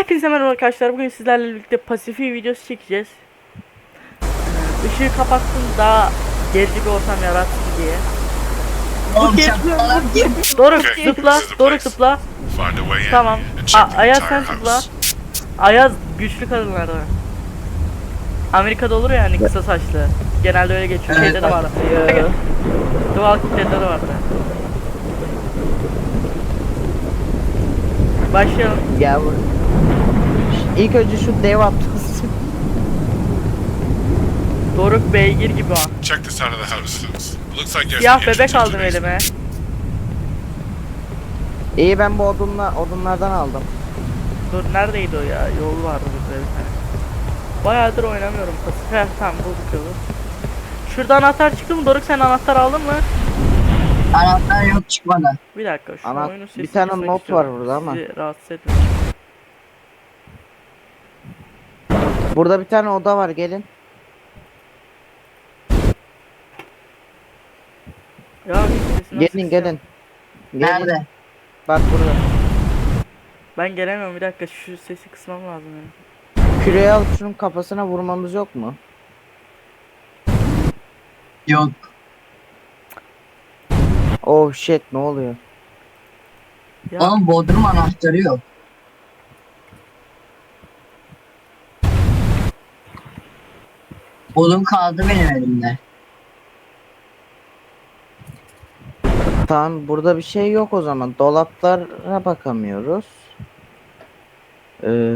Hepinize merhaba arkadaşlar. Bugün sizlerle birlikte pasifi videosu çekeceğiz. Işığı kapattım daha gerici bir ortam yaratsın diye. Oğlum gir. Doruk zıpla, Doruk zıpla. Tamam. A- Ayaz sen zıpla. Ayaz güçlü kadınlarda. Amerika'da olur ya yani kısa saçlı. Genelde öyle geçiyor. Evet, Şeyde de var. The Walking Dead'de de vardı. Başlayalım. Gel buraya. İlk önce şu dev atlasın. Doruk beygir gibi o. Check this out of the house. Looks like there's Siyah an entrance bebek into aldım the basement. elime. İyi ben bu odunla, odunlardan aldım. Dur neredeydi o ya? Yol vardı burada bir tane. Bayağıdır oynamıyorum pasif. Heh tamam bulduk yolu. Şurada anahtar çıktı mı? Doruk sen anahtar aldın mı? Anahtar yok çıkmadı. Bir dakika şu Ana- oyunu bir tane not istiyorum. var burada ama. Sizi rahatsız etmesin. Burada bir tane oda var gelin. Ya bir Gelin gelin. Gelin. Nerede? Bak burada. Ben gelemiyorum bir dakika şu sesi kısmam lazım benim. Küreği alıp şunun kafasına vurmamız yok mu? Yok. Oh shit ne oluyor? Ya Oğlum bodrum anahtarı yok. Odun kaldı benim elimde. Tamam burada bir şey yok o zaman. Dolaplara bakamıyoruz. Ee,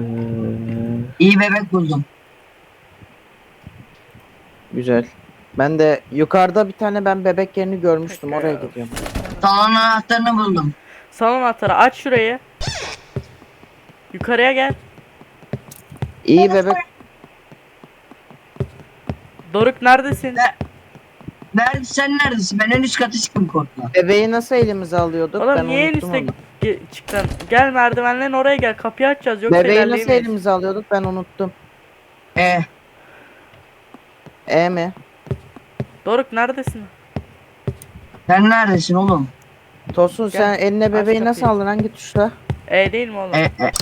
İyi bebek buldum. güzel. Ben de yukarıda bir tane ben bebek yerini görmüştüm. Peki Oraya ya. gidiyorum. Salon anahtarını buldum. salon anahtarı aç şurayı. Yukarıya gel. İyi bebek. Doruk neredesin? Ne? Nerede sen neredesin? Ben en üst kata çıktım korkma. Bebeği nasıl elimize alıyorduk? Oğlum ben niye en unuttum onu. ge- çıktın? Gel merdivenlerin oraya gel. Kapıyı açacağız yoksa Bebeği nasıl ilerleyemeyiz. elimize alıyorduk? Ben unuttum. E E mi? Doruk neredesin? sen neredesin oğlum? Tosun Gel, sen eline bebeği nasıl kapıyı. aldın? Hangi tuşla? E değil mi oğlum? E, e.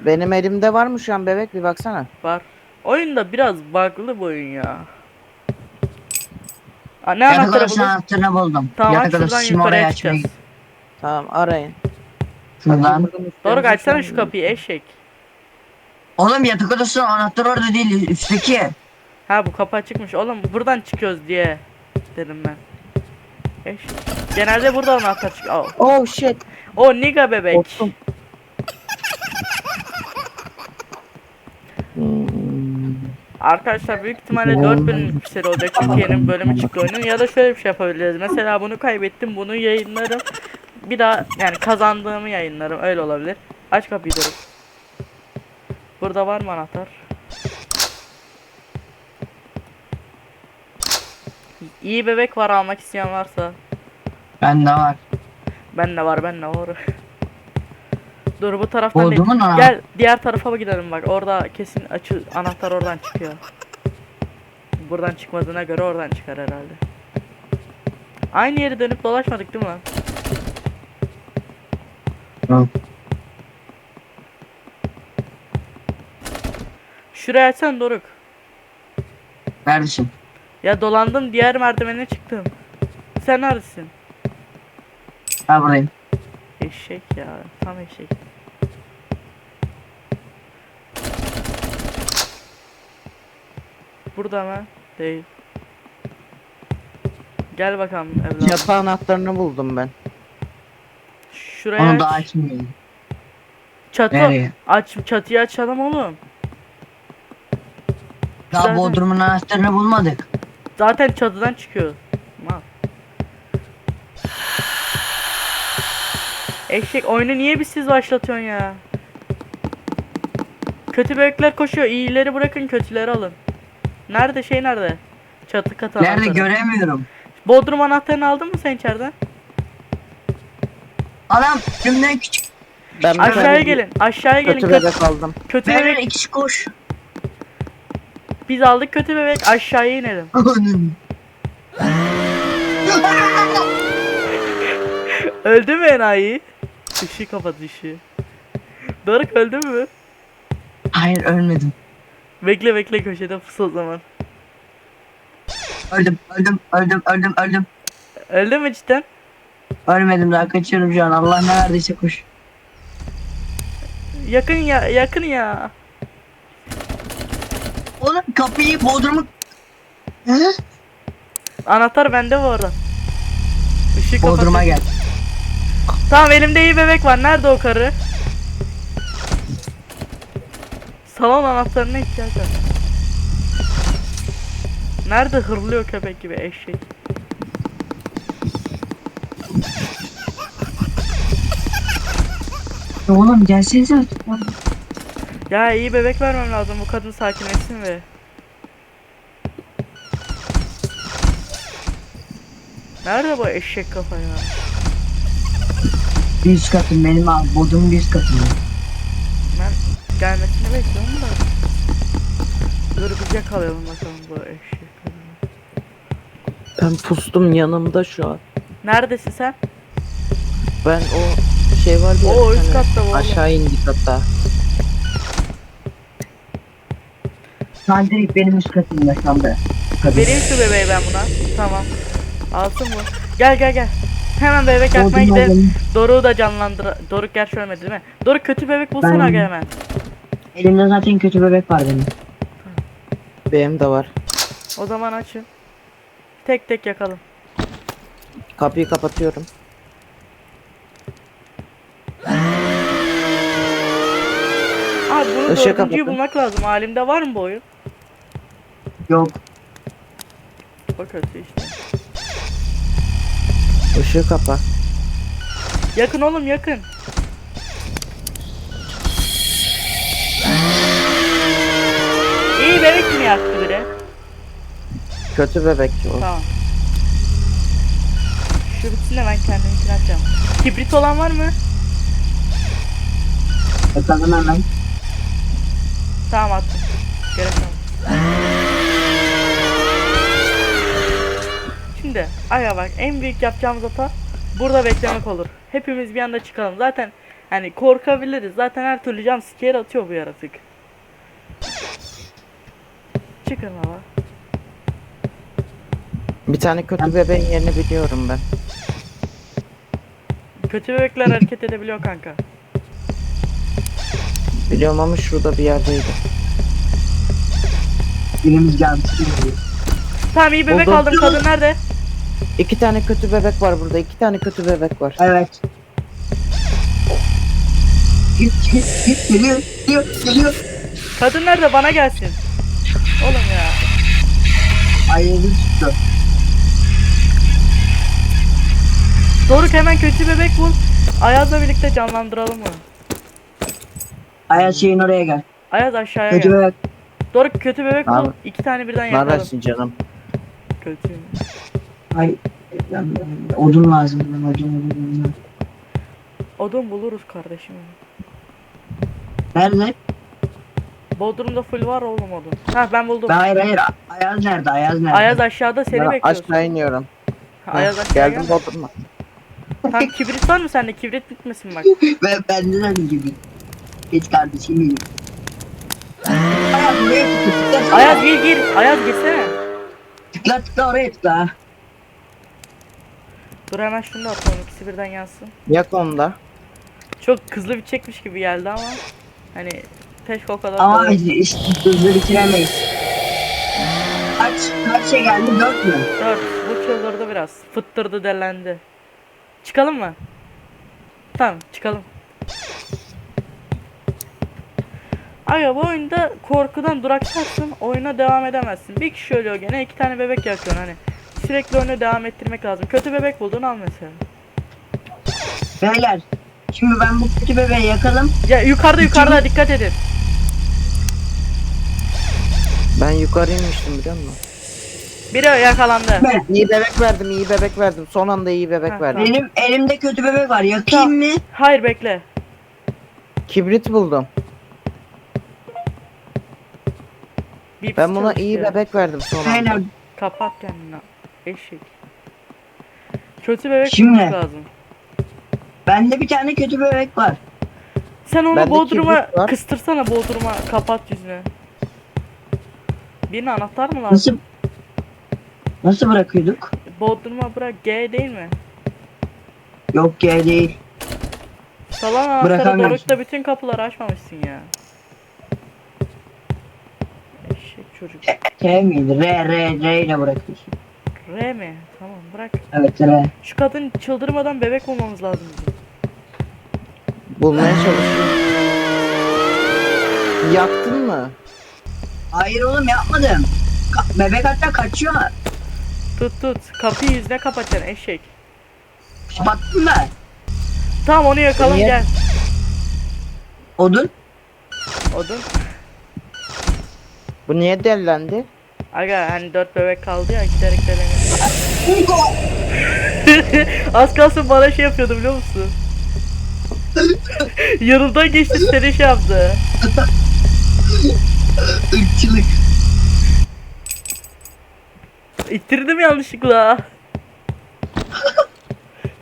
Benim elimde var mı şu an bebek? Bir baksana. Var. Oyunda biraz bug'lı bu oyun ya. Aa, ne anahtarı buldun? anahtarını buldum. Tamam Yatak şuradan şimdi yukarıya çıkacağız. Tamam arayın. Şuradan. Doruk açsana şu kapıyı eşek. Oğlum yatak odasının anahtarı orada değil üstteki. Ha bu kapı açıkmış. Oğlum buradan çıkıyoruz diye dedim ben. Eşek. Genelde burada anahtar çıkıyor. Oh. Oh shit. O niga bebek. Korktum. Arkadaşlar büyük ihtimalle 4 bölümlük bir seri olacak çünkü yeni bir bölümü çıktı oyunun ya da şöyle bir şey yapabiliriz. Mesela bunu kaybettim bunu yayınlarım. Bir daha yani kazandığımı yayınlarım öyle olabilir. Aç kapıyı Doruk. Burada var mı anahtar? İyi bebek var almak isteyen varsa. Bende var. Ben de var ben de var. Dur bu taraftan değil. Oldu mu lan? Gel diğer tarafa gidelim bak. Orada kesin açı anahtar oradan çıkıyor. Buradan çıkmadığına göre oradan çıkar herhalde. Aynı yeri dönüp dolaşmadık değil mi lan? Yok. Şuraya açsan Doruk. Neredesin? Ya dolandım diğer merdivene çıktım. Sen neredesin? Ha buradayım. Eşek ya. Tam eşek. Burada mı? Değil. Gel bakalım evladım. Yatağı anahtarını buldum ben. Şuraya Onu aç. da açmıyorum. Çatı. Nereye? Aç çatıyı açalım oğlum. Daha Zaten- bodrumun anahtarını bulmadık. Zaten çatıdan çıkıyor. Mal. Eşek oyunu niye bir siz başlatıyorsun ya? Kötü bebekler koşuyor. İyileri bırakın kötüleri alın. Nerede şey nerede? Çatı katı Nerede anahtarı. göremiyorum. Bodrum anahtarını aldın mı sen içeriden? Adam tümden küçük. Ben Aşağıya gelin. Aşağıya gelin. Kötü bebek aldım. kötü Ver bebek. ikisi koş. Biz aldık kötü bebek. Aşağıya inelim. Öldü mü enayi? Işığı kapat ışığı. Doruk öldü mü? Hayır ölmedim. Bekle bekle köşede pus o zaman. Öldüm öldüm öldüm öldüm öldüm. Öldü mü cidden? Ölmedim daha kaçıyorum şu an. Allah ne verdiyse koş. Yakın ya yakın ya. Oğlum kapıyı bodrumu... Hı? Anahtar bende bu arada. Işık Bodrum'a kapatayım. gel. Tamam elimde iyi bebek var. Nerede o karı? Salon anahtarına ihtiyaç var. Nerede hırlıyor köpek gibi eşek? Oğlum gelsenize artık. Ya iyi bebek vermem lazım bu kadın sakinleşsin ve. Nerede bu eşek kafa ya? Bir üst katım benim abi. Bodrumun bir üst katım. Ben gelmesini bekliyorum da. Dur yakalayalım bakalım bu eşek kadını. Ben pustum yanımda şu an. Neredesin sen? Ben o şey var ya. Oo, üst tane katta oğlum. Aşağı indik hatta. An direkt benim üst katımda. Kadın. Vereyim şu bebeği ben buna. Tamam. Alsın bu. Gel gel gel. Hemen bebek Bodrum gidelim. Doruk'u da canlandır. Doruk gerçi ölmedi değil mi? Doruk kötü bebek bulsana Ben- hemen. Elimde zaten kötü bebek var benim. Benim de var. O zaman açın. Tek tek yakalım. Kapıyı kapatıyorum. Abi bunu Işığı dördüncüyü bulmak lazım. Halimde var mı bu oyun? Yok. O kötü işte. Işığı kapa. Yakın oğlum yakın. İyi bebek mi yaktı biri? Kötü bebek o. Tamam. Şu bitsin de ben kendiminkini açacağım. Kibrit olan var mı? Bakalım hemen. Tamam attım. Gerek yok. Şimdi aga bak en büyük yapacağımız hata burada beklemek olur. Hepimiz bir anda çıkalım. Zaten hani korkabiliriz. Zaten her türlü cam scare atıyor bu yaratık. Çıkın baba. Bir tane kötü bebeğin yerini biliyorum ben. Kötü bebekler hareket edebiliyor kanka. Biliyorum ama şurada bir yerdeydi. Birimiz geldi. Tamam iyi bebek Buldum. aldım. Kadın nerede? İki tane kötü bebek var burada. iki tane kötü bebek var. Evet. Git git git geliyor geliyor geliyor. Kadın nerede? Bana gelsin. Oğlum ya. Ay elim tuttu. Doruk hemen kötü bebek bul. Ayaz'la birlikte canlandıralım mı? Ayaz şeyin oraya gel. Ayaz aşağıya Kötü gel. bebek. Doruk kötü bebek bul. Abi. İki tane birden yakalım. habersin canım? Kötü. Ay odun lazım bana odun odun odun. Odun buluruz kardeşim. Nerede? Bodrum'da full var oğlum odun. Ha ben buldum. Ben hayır hayır Ayaz nerede Ayaz nerede? Ayaz aşağıda seni Ben bekliyorsun. aşağı iniyorum. Ha, Ayaz aşağıya Geldim gel. Bodrum'a. Tamam kibrit var mı sende? Kibrit bitmesin bak. Ben benden önce gibi. Geç kardeşim benim. Ayaz tıkla. Ayaz gir gir. Ayaz girsene. Tıkla tıkla oraya tıkla. Dur hemen şunu da atalım. ikisi birden yansın. Yak onda. Çok hızlı bir çekmiş gibi geldi ama. Hani keşke o kadar. Ama kolay- işte, hızlı bitiremeyiz. Kaç, kaç şey geldi? Dört mü? Dört. Bu çıldırdı biraz. Fıttırdı delendi. Çıkalım mı? Tamam çıkalım. Aga bu oyunda korkudan duraksarsın oyuna devam edemezsin. Bir kişi ölüyor gene iki tane bebek yakıyorsun hani. Sürekli oyunu devam ettirmek lazım. Kötü bebek buldun al mesela. Beyler. Şimdi ben bu kötü bebeği yakalım. Ya yukarıda yukarıda dikkat edin. Ben yukarı inmiştim biliyor musun? Biri yakalandı. Ben, İyi bebek verdim, iyi bebek verdim. Son anda iyi bebek Ha, verdim. benim elimde kötü bebek var. Yakayım mı? Hayır bekle. Kibrit buldum. Bir Ben buna iyi ya. bebek verdim son anda. Beyler. Kapat kendini. Eşek. Kötü bebek Şimdi. bulmak lazım. Bende bir tane kötü bebek var. Sen onu Bende Bodrum'a kibrit var. kıstırsana Bodrum'a kapat yüzünü. Birine anahtar mı lazım? Nasıl Nasıl bırakıyorduk? Bodrum'a bırak G değil mi? Yok G değil. Salon anahtarı Bırakamıyorsun. Doruk'ta bütün kapıları açmamışsın ya. Eşek çocuk. T miydi? R R R ile bırakıyorsun. R mi? Tamam bırak. Evet R. Şu kadın çıldırmadan bebek olmamız lazım bizim. Bulmaya çalışıyorum. Yaktın mı? Hayır oğlum yapmadım. Ka- bebek hatta kaçıyor. Tut tut. Kapıyı yüzüne kapatacaksın eşek. Baktım ben. Tamam onu yakalım Niye? gel. Odun. Odun. Bu niye dellendi? Aga hani dört bebek kaldı ya giderek deleniyor. Az kalsın bana şey yapıyordu biliyor musun? Yanımdan geçti seni şey yaptı. Irkçılık. İttirdim yanlışlıkla.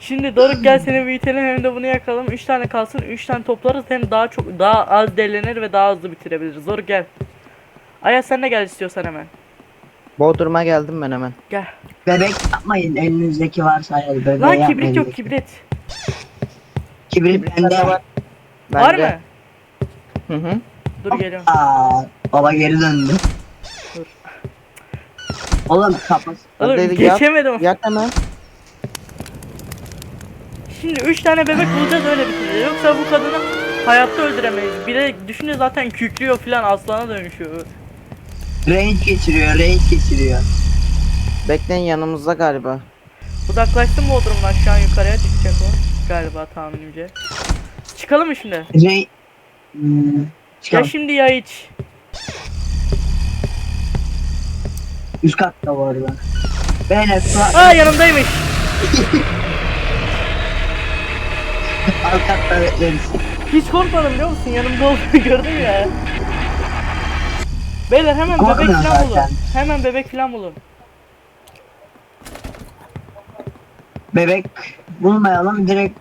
Şimdi Doruk gel seni büyütelim hem de bunu yakalım. 3 tane kalsın 3 tane toplarız hem daha çok daha az delenir ve daha hızlı bitirebiliriz. Doruk gel. Aya sen de gel istiyorsan hemen. Bodrum'a geldim ben hemen. Gel. Bebek yapmayın elinizdeki varsa hayır bebeği Lan yapmayın. kibrit yok kibrit. Kibrit bende var. Var Bende. mı? Hı hı. Dur geliyorum. Aa, baba geri döndü. Dur. Oğlum kafası. Oğlum Hadi yap. geçemedim. Yak hemen. Şimdi 3 tane bebek bulacağız öyle bitireceğiz. Yoksa bu kadını hayatta öldüremeyiz. Bir de düşünce zaten kükrüyor filan aslana dönüşüyor. Range geçiriyor, range geçiriyor. Bekleyin yanımızda galiba. Uzaklaştım mı o durumdan şu an yukarıya çıkacak o. Galiba tahminimce. Çıkalım mı şimdi? Range... Hmm. Ya Çıkalım. şimdi ya hiç. Üst katta bu arada. Beyler su Aa yanımdaymış. alt katta bekleriz. Hiç korkmadım biliyor musun? Yanımda olduğunu gördüm ya. Beyler hemen bebek Korkmuyorum falan bulun. zaten. Hemen bebek falan bulun. Bebek bulmayalım direkt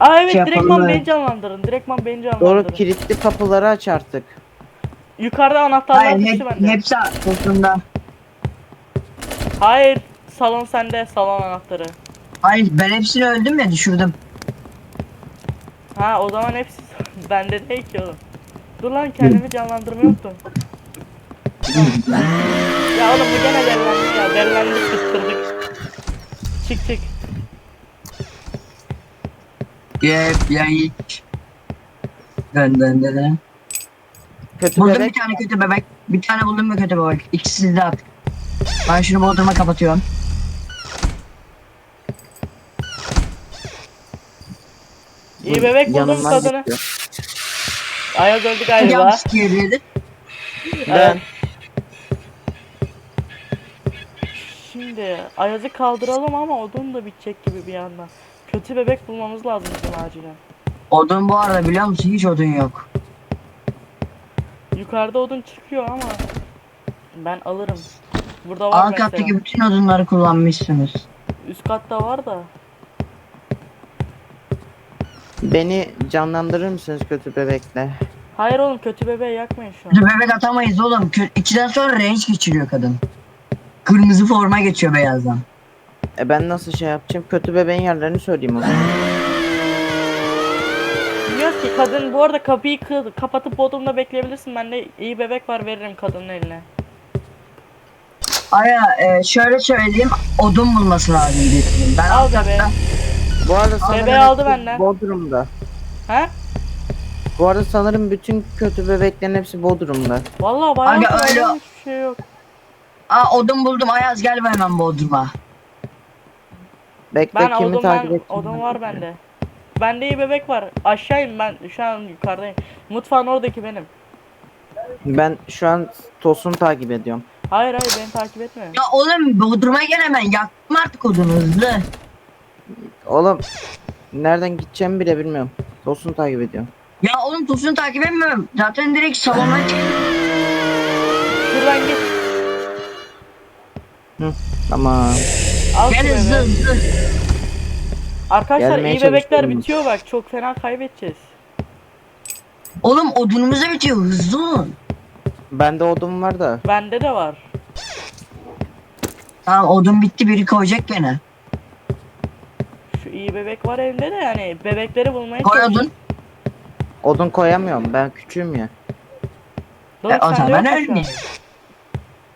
Aa evet Şey yapalım, direktman evet. beni canlandırın. Direktman beni canlandırın. Doğru kilitli kapıları aç artık. Yukarıda anahtarlar Hayır hep, bende. hepsi arkasında. Hayır salon sende salon anahtarı. Hayır ben hepsini öldüm ya düşürdüm. Ha o zaman hepsi bende değil ki oğlum. Dur lan kendimi canlandırma yoktu. ya oğlum bu gene delilendi ya. Delilendi kıstırdık. Çık çık. Yep ya hiç. Dön dön dön, dön. Kötü Buldum bebek. bir tane kötü bebek. Bir tane buldum mu kötü bebek. İkisi sizde artık. Ben şunu bodruma kapatıyorum. İyi bebek buldum Yanımdan geçiyor. Ayaz öldü galiba. Yanlış girdi. Ben. Şimdi Ayaz'ı kaldıralım ama odun da bitecek gibi bir yandan. Kötü bebek bulmamız lazım bizim acilen. Odun bu arada biliyor musun hiç odun yok. Yukarıda odun çıkıyor ama ben alırım. Burada var Alt mesela. kattaki bütün odunları kullanmışsınız. Üst katta var da. Beni canlandırır mısınız kötü bebekle? Hayır oğlum kötü bebeği yakmayın şu an. Kötü bebek atamayız oğlum. Kö ikiden sonra range geçiriyor kadın. Kırmızı forma geçiyor beyazdan. E ben nasıl şey yapacağım? Kötü bebeğin yerlerini söyleyeyim o zaman. Ki kadın bu arada kapıyı kı- kapatıp bodrumda bekleyebilirsin. Ben de iyi bebek var veririm kadının eline. Aya e, şöyle söyleyeyim odun bulması lazım birinin. Ben Al bebeği. Bu arada sanırım Bebeği aldı hepsi benden. Bodrum'da. He? Bu arada sanırım bütün kötü bebeklerin hepsi Bodrum'da. Vallahi bayağı var, öyle- hiçbir şey yok. Aa odun buldum Ayaz gel hemen bodruma. Bekle Ben kimi odun, takip ben, odun var bende. Bende iyi bebek var. Aşağıyım ben. Şu an yukarıdayım. Mutfağın oradaki benim. Ben şu an Tosun takip ediyorum. Hayır hayır beni takip etme. Ya oğlum bodruma gel hemen yaktım artık odunu hızlı. Oğlum nereden gideceğimi bile bilmiyorum. Tosun takip ediyorum. Ya oğlum Tosun'u takip etmiyorum. Zaten direkt salona çık. Şuradan git. Tamam. Al Gel hızlı hızlı. Arkadaşlar Gelmeye iyi bebekler çalışıyorum. bitiyor bak. Çok fena kaybedeceğiz. Oğlum odunumuz da bitiyor hızlı olun. Bende odun var da. Bende de var. Tamam odun bitti biri koyacak beni. Şu iyi bebek var elimde de yani bebekleri bulmaya Koy odun. Odun koyamıyorum. Ben küçüğüm ya. Doruk, E, o sende zaman yok mu şu an? ölmeyin.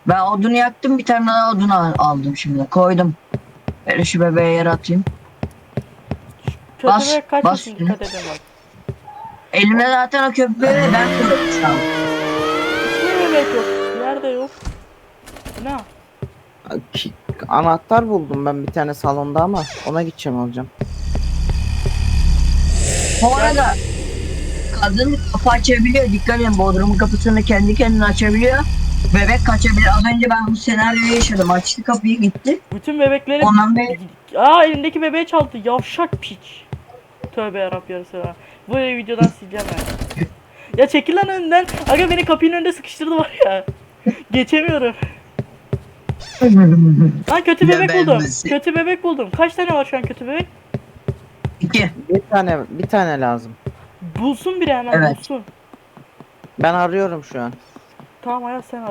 Ben odunu yaktım bir tane daha odun al- aldım şimdi koydum. Böyle şu bebeğe yer atayım. Bas, bebek kaç bas yaşında dikkat edin bak. Elimde zaten o köpeği ben an. Hiçbir bebek yok. Yerde yok. Ne? Ki- Anahtar buldum ben bir tane salonda ama ona gideceğim alacağım. Bu arada kadın kapı açabiliyor. Dikkat edin bodrumun kapısını kendi kendine açabiliyor. Bebek kaçabilir. Az önce ben bu senaryoyu yaşadım. Açtı kapıyı gitti. Bütün bebekleri... Ondan beri Aa elindeki bebeği çaldı. Yavşak piç. Tövbe yarabbim yarısı. Bu videodan sileceğim ben. ya çekil lan önünden. Aga beni kapının önünde sıkıştırdı var ya. Geçemiyorum. Lan kötü Ya bebek ben buldum. nasıl- Kötü bebek buldum. Kaç tane var şu an kötü bebek? İki. Bir tane bir tane lazım. Bulsun biri hemen Evet. bulsun. Ben arıyorum şu an. Tamam Ayaz sen al.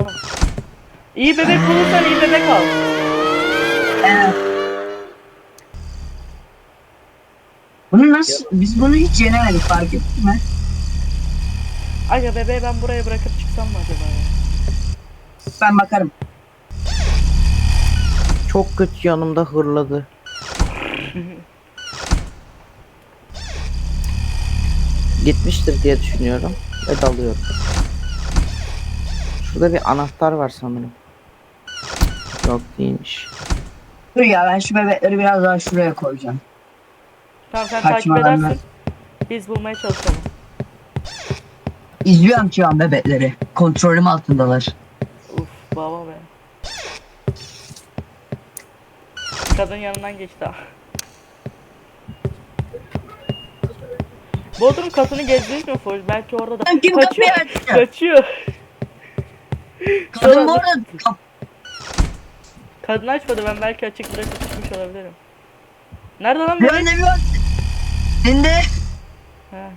İyi bebek bulursan iyi bebek al. Nasıl? Biz bunu hiç yenemedik fark ettin mi? Aga bebeği ben buraya bırakıp çıksam mı acaba ya? Ben bakarım. Çok kötü yanımda hırladı. Gitmiştir diye düşünüyorum ve dalıyorum. Şurada bir anahtar var sanırım. Yok değilmiş. Dur ya ben şu bebekleri biraz daha şuraya koyacağım. Tamam sen takip lan edersin. Biz bulmaya çalışalım. İzliyorum şu an bebekleri. Kontrolüm altındalar. Uf baba be. Kadın yanından geçti ha. Bodrum katını gezdiniz mi Fuş? Belki orada da Lan kim kaçıyor. kapıyı açtı? Kaçıyor. Kadın bu arada kap- Kadın açmadı ben belki açık bırakıp çıkmış olabilirim. Nerede lan bir bak. Şimdi He.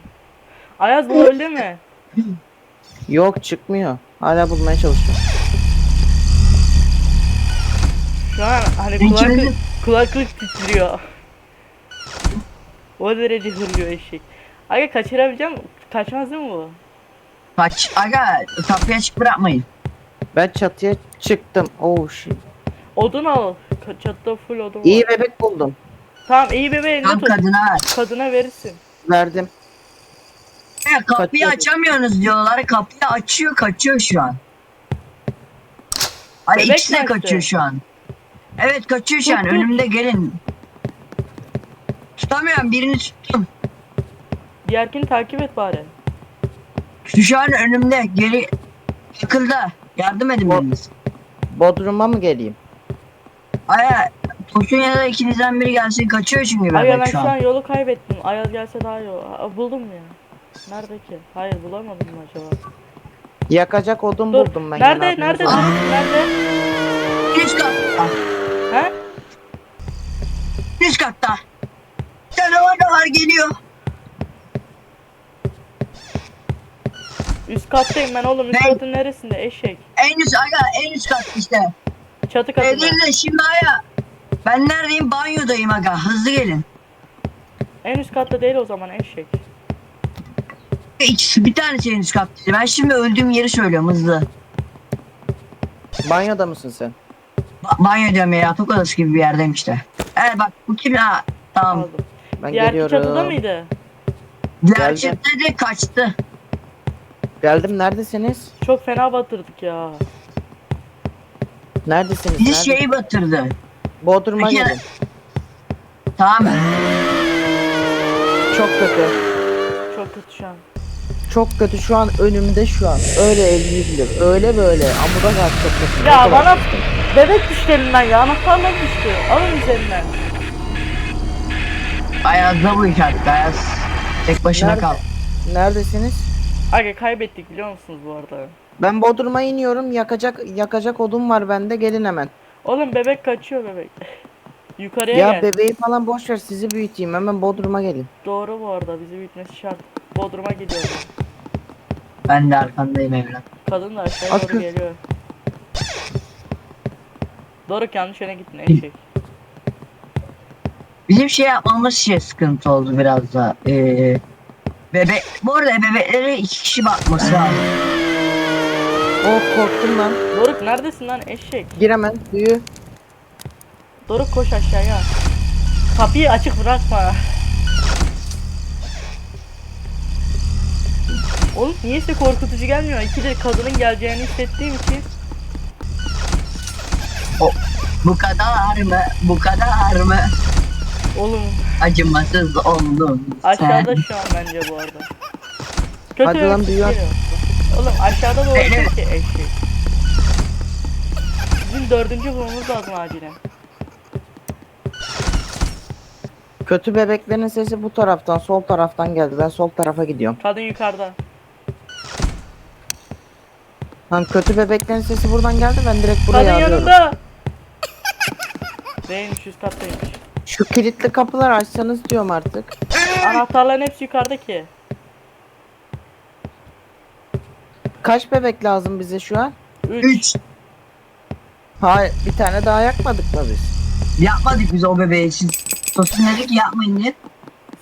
Ayaz bu öldü mü? Yok çıkmıyor. Hala bulmaya çalışıyorum. Şu an hani kulaklık, kulaklık titriyor. O derece hırlıyor eşek. Aga kaçırabileceğim. Kaçmaz değil mi bu? kaç. Aga kapıyı açık bırakmayın. Ben çatıya çıktım. Oh shit. Odun al. Ka- Çatıda full odun var. İyi bebek buldum. Tamam iyi bebeği elinde Tam tut. kadına ver. Kadına verirsin. Verdim. Ya, kapıyı Kaçıyor. açamıyorsunuz diyorlar. Kapıyı açıyor kaçıyor şu an. Hani Bebek ikisi de kaçtı. kaçıyor şu an. Evet kaçıyor şu Tut, an. tut. Önümde gelin. Tutamıyorum birini tuttum. Diğerkini takip et bari. Şu an önümde. Geri yakında. Yardım edin O- biriniz. Bodrum'a mı geleyim? Aya Tosun ya da ikinizden biri gelsin kaçıyor çünkü Aga bebek ben şu an. yolu kaybettim. Ayaz gelse daha iyi olur. Aa, buldum ya. Nerede ki? Hayır bulamadım mı acaba? Yakacak odun Dur. buldum ben. Nerede? gene Nerede? haberiniz olsun. Nerede? Üst katta. He? Üst katta. Canavar da var geliyor. Üst kattayım ben oğlum. Üst Ben- katın neresinde? Eşek. En üst aga en üst kat işte. Çatı katında. Evde şimdi aya. Ben neredeyim? Banyodayım aga. Hızlı gelin. En üst katta değil o zaman eşek. İkisi bir tanesi en üst kattaydı. Ben şimdi öldüğüm yeri söylüyorum hızlı. Banyoda mısın sen? Ba- banyo diyorum ya yatak odası gibi bir yerdeyim işte. Evet bak bu kim ha? Tamam. Aldım. Ben Diğer geliyorum. çatıda mıydı? Diğer Geldim. çifte de kaçtı. Geldim neredesiniz? Çok fena batırdık ya. Neredesiniz? Bizi Nerede? şeyi batırdı. Bodrum'a Peki- gelin. Tamam. Çok kötü. Çok kötü şu an. Çok kötü şu an önümde şu an. Öyle elleyebilir. Öyle böyle. Amuda kalk çok kötü. Ya Ne kadar- bana bebek düştü elimden ya. Anahtarlar düştü. Alın üzerinden. Ayaz'da bu iş artık Ayaz. Tek başına Nerede? kal. Neredesiniz? Aga kaybettik biliyor musunuz bu arada? Ben Bodrum'a iniyorum. Yakacak yakacak odun var bende. Gelin hemen. Oğlum bebek kaçıyor bebek. Yukarıya Ya gel. bebeği falan boş ver sizi büyüteyim hemen Bodrum'a gelin. Doğru bu arada bizi bitmesi şart. Bodrum'a gidiyoruz. Ben de arkandayım evlat. Kadın da aşağıya Akıl. doğru geliyor. Doruk yanlış yöne gittin eşek. Bizim şey yapmamız şey sıkıntı oldu biraz da. Ee, bebek, bu arada bebeklere iki kişi bakması lazım. Oh korktum lan. Doruk neredesin lan eşek? Gir hemen büyü. Doruk koş aşağıya. Kapıyı açık bırakma. Oğlum niye size korkutucu gelmiyor? İki de kadının geleceğini hissettiğim için. Bu kadar mı? Bu kadar mı? Oğlum Acımasız oldum. aşağıda şu an bence bu arada. Kötü Hadi lan, geliyor. Oğlum aşağıda doğru Evet. ki eşek. Bizim dördüncü bulmamız lazım acilen. Kötü bebeklerin sesi bu taraftan sol taraftan geldi. Ben sol tarafa gidiyorum. Kadın yukarıda. Lan kötü bebeklerin sesi buradan geldi ben direkt buraya Kadın alıyorum. yanında. Değilmiş üst kattaymış. Şu kilitli kapıları açsanız diyorum artık. Anahtarların hepsi yukarıda ki. Kaç bebek lazım bize şu an? 3. 3. Hayır bir tane daha yakmadık mı biz? Yapmadık biz o bebeği için. Tosun dedi ki yapmayın diye.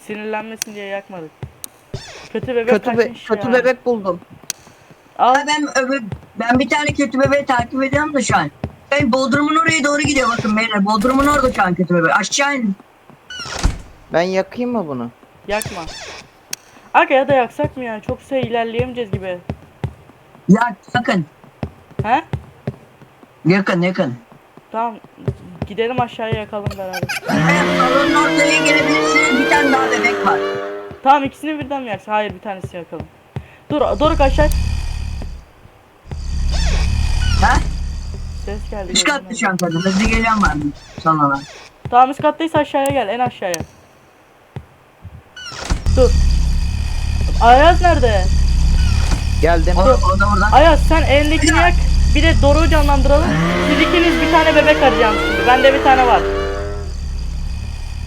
Sinirlenmesin diye yakmadık. Kötü bebek Kötü, be- kaçmış kötü ya. bebek buldum. Al. Ay ben ben bir tane kötü bebeği takip ediyorum da şu an. Ben Bodrum'un oraya doğru gidiyor bakın beyler. Bodrum'un orada şu an kötü bebek. Aşağı in. Ben yakayım mı bunu? Yakma. Aga ya da yaksak mı yani? Çok süre ilerleyemeyeceğiz gibi. Ya sakın. He? Yakın yakın. Tamam. Gidelim aşağıya yakalım beraber. Evet, salonun ortaya gelebilirsiniz. Bir tane daha bebek var. Tamam ikisini birden mi yaksın? Hayır bir tanesini yakalım. Dur Doruk aşağı. Ha? Ses geldi. Üst şu an kadın. Hızlı geliyorum ben sana. Tamam üst kattaysa aşağıya gel en aşağıya. Dur. Ayaz nerede? Geldim. O, o da oradan. Ayaz sen elindekini yak. Bir de Doruk'u canlandıralım. Siz ikiniz bir tane bebek şimdi. Bende bir tane var.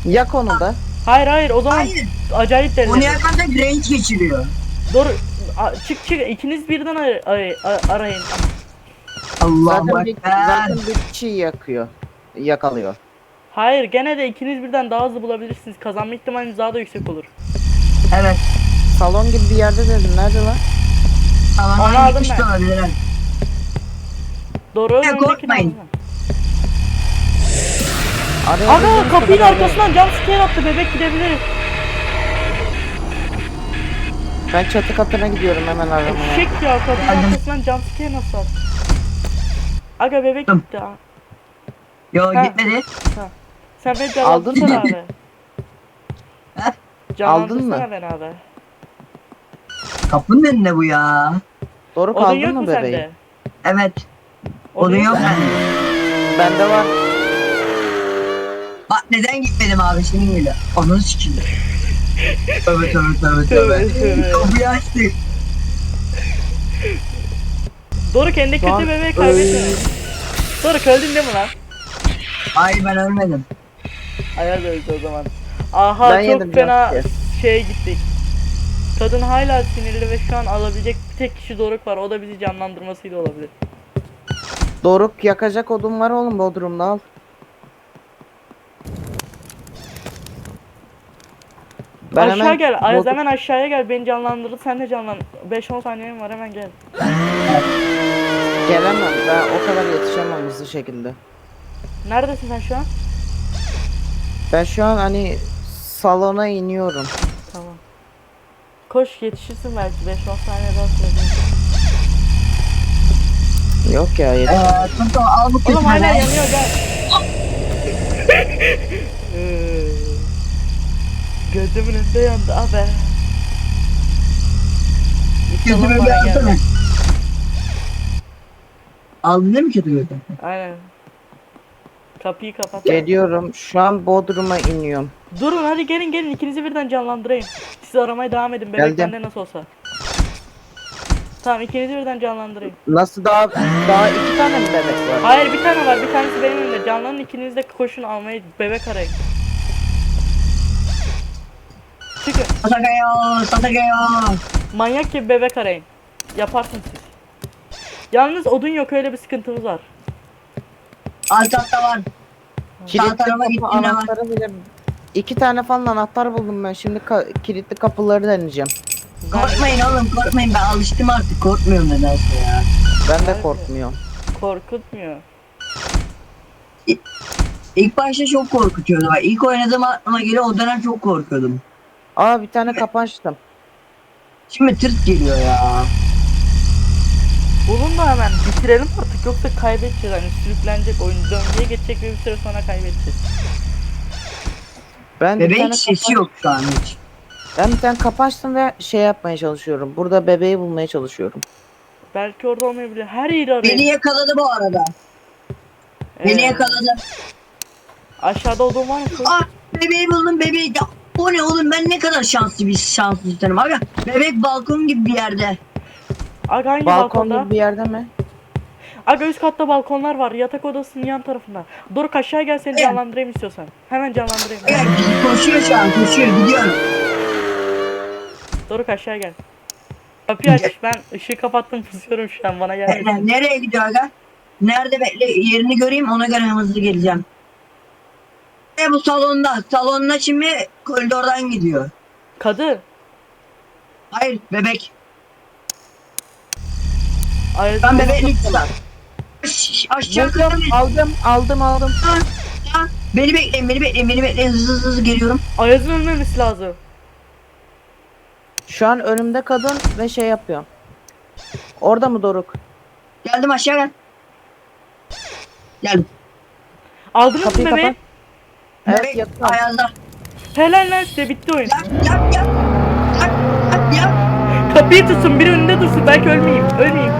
Yak onu da. Hayır hayır o zaman Hayır. acayip Onu derecede. yakanda range geçiriyor. A- çık çık ikiniz birden ar- ar- ar- arayın. Allah'ım Zaten bir, zaten bir kişiyi yakıyor. Yakalıyor. Hayır gene de ikiniz birden daha hızlı bulabilirsiniz. Kazanma ihtimaliniz daha da yüksek olur. Evet. Salon gibi bir yerde dedim. Nerede lan? Onu Tamam aldım gitmiş ben. de olabilir. evet. Doruk'un Ya, önündekini korkmayın. aldım Araya ben. Aga girdiğimiz kapının arkasından jump scare attı bebek gidebilir. Ben çatı katına gidiyorum hemen aramaya. Eşek ya kapının Geldim. arkasından jump scare nasıl attı? Aga bebek Tamam. gitti ha. Yo Ha. gitmedi. Sen beni Aldın canlandırsana mı? abi. Ha? Canlandırsana Aldın mı? beni abi. Kapının önünde bu ya. Doruk Odun yok mı mu bebeği? sende? Evet. Odun Odun yok mu? bende. Bende var. Bak neden gitmedim abi senin gibi. Onu sikeyim. tövbe tövbe tövbe Tövbe, tövbe. tövbe. Kapıyı açtık. Doruk kendi Şu an kötü bebeği kaybetme. Doruk öldün değil mi lan? Hayır ben ölmedim. Ayaz öldü o zaman. Aha Ben çok yedim fena jump şeye gittik. Kadın hala sinirli ve şu an alabilecek bir tek kişi Doruk var. O da bizi canlandırmasıyla olabilir. Doruk yakacak odun var oğlum Bodrum'da al. Ben aşağı hemen gel. Ayaz Bodrum- hemen aşağıya gel. Beni canlandırır. Sen de canlan. 5-10 saniyem var hemen gel. Gelemem. Ben o kadar yetişemem hızlı şekilde. Neredesin sen şu an? Ben şu an hani salona iniyorum. Koş yetişirsin belki 5-10 saniye daha. Yok ya yetiş. Eee Tunto al bu kötü Oğlum hala bebeği. yanıyor gel. Ee, Gözümün önünde yandı abi. İnşallah bebeği bana alsana. gelmez. Aldın değil mi kötü bebeği? Aynen. Kapıyı kapat. Geliyorum. Şu an Bodrum'a iniyorum. Durun hadi gelin gelin ikinizi birden canlandırayım. Siz aramaya devam edin bebek Geldim. bende nasıl olsa. Tamam ikinizi birden canlandırayım. Nasıl daha daha iki tane mi bebek var? Hayır bir tane var bir tanesi benim elimde. Canlanın ikiniz de koşun almayı bebek arayın. Çıkın. Satagayo, Satagayo. Manyak gibi bebek arayın. Yaparsınız siz. Yalnız odun yok öyle bir sıkıntımız var. Alt katta var. Kilitli tarafa kapı gittiğinde var. anahtarı bile iki tane falan anahtar buldum ben. Şimdi ka- kilitli kapıları deneyeceğim. Korkmayın oğlum korkmayın ben alıştım artık korkmuyorum nedense ya. Ben de korkmuyorum. Korkutmuyor. İlk başta çok korkutuyordu. Bak, ilk oynadığım aklıma geliyor o dönem çok korkuyordum. Aa bir tane kapı açtım. Şimdi tırt geliyor ya. Bulun da hemen bitirelim artık yoksa kaybedeceğiz hani sürüklenecek oyun döngüye geçecek ve bir süre sonra kaybedeceğiz. Ben bir Bebeğin tane sesi yok şu an hiç. Ben bir tane kapı açtım ve şey yapmaya çalışıyorum. Burada bebeği bulmaya çalışıyorum. Belki orada olmayabilir. Her yeri arayın. Beni yakaladı bu arada. Beni Ee, yakaladı. Aşağıda odun var mı? Ah bebeği buldum bebeği. Ya, o ne oğlum ben ne kadar şanslı bir şanslı insanım. Aga bebek balkon gibi bir yerde. Aga hangi Balkon balkonda? gibi bir yerde mi? Aga üst katta balkonlar var. Yatak odasının yan tarafında. Doruk aşağı gel seni Evet. canlandırayım istiyorsan. Hemen canlandırayım. Ya, koşuyor şu an koşuyor gidiyorum. Doruk aşağı gel. Kapıyı aç. Ben ışığı kapattım pusuyorum şu an bana gelmesin. Ne- Nereye gidiyor aga? Nerede bekle yerini göreyim ona göre hızlı geleceğim. E bu salonda. Salonuna şimdi koridordan gidiyor. Kadın. Hayır bebek. Ayazın Ben bebeğin içinden. Aşağı kadar aldım, aldım, aldım. Beni bekleyin beni bekleyin beni bekleyin hızlı hızlı, hızlı geliyorum. Ayaz'ın ölmemesi lazım. Şu an önümde kadın ve şey yapıyor. Orada mı Doruk? Geldim aşağı gel. Geldim. Aldınız mı Kapıyı bebeği? kapat. Evet Bebek yakın. ayazda. Helal lan size bitti oyun. Yap yap yap. Yap yap yap. Kapıyı tutsun biri önünde dursun belki ölmeyeyim. Ölmeyeyim.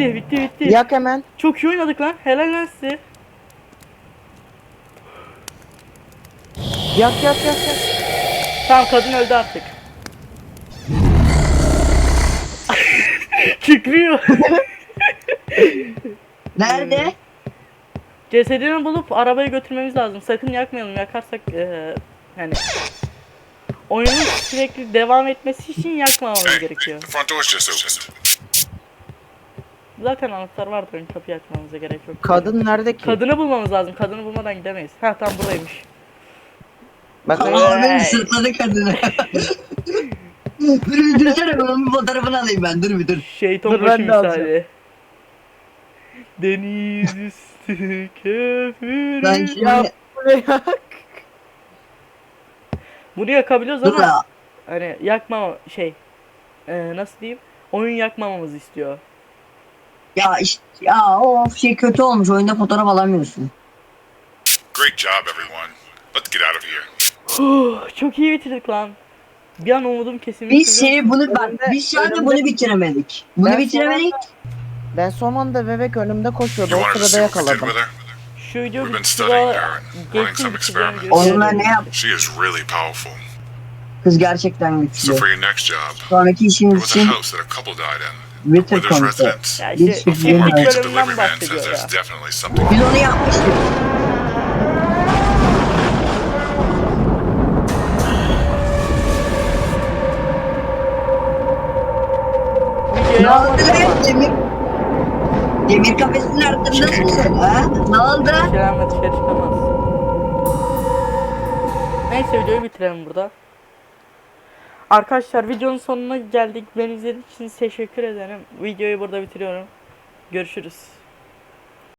Bitti bitti bitti. Yak hemen. Çok iyi oynadık lan. Helal lan size. Yak yak yak yak. Tamam kadın öldü artık. Kükrüyor. Nerede? Cesedini bulup arabaya götürmemiz lazım. Sakın yakmayalım. Yakarsak eee yani oyunun sürekli devam etmesi için yakmamamız gerekiyor. Zaten anahtar vardı oyun kapıyı açmamıza gerek yok. Kadın nerede ki? Kadını bulmamız lazım. Kadını bulmadan gidemeyiz. Ha tam buradaymış. Bak Aa, beni sırtladı kadını. dur bir dursana bunun bir fotoğrafını alayım ben dur bir dur. Şeytan Dur, başı ben de alacağım. misali. Deniz üstü köpürür. Ben şimdi... Ya buraya. Bunu yakabiliyoruz Dur ama ya. hani yakmama şey eee, nasıl diyeyim? Oyun yakmamamızı istiyor. Ya işte ya o şey kötü olmuş oyunda fotoğraf alamıyorsun. Great job, everyone. Let's get out of here. Çok iyi bitirdik lan. Bir an umudum kesilmiş. Biz seni bunu bak Önümde- biz sadece önümde- bunu bitiremedik. Bunu Ben bitiremedik. Ben son anda bebek önümde koşuyordu. You O wanted to see sırada what we did yakaladım. with her? Şu video We've been bir studying her sıra and running geçsin some bitireceğim experiments. diyor. Onunla ne yap? She is really powerful. Kız gerçekten So güçlü. for your next job, Sonraki there işimiz was a için house that a couple died in, There's konusu. residents. Ya Bir işte sürü Former Evet. pizza delivery man says there's definitely something. Biz onu yapmıştık. Ne Videoyu oldu ama. Demir, demir kafesinin ardındasın ha? Ne oldu? Şeylerle dışarı çıkamaz. Neyse videoyu bitirelim burada. Arkadaşlar videonun sonuna geldik. Beni izlediğiniz için teşekkür ederim. Videoyu burada bitiriyorum. Görüşürüz.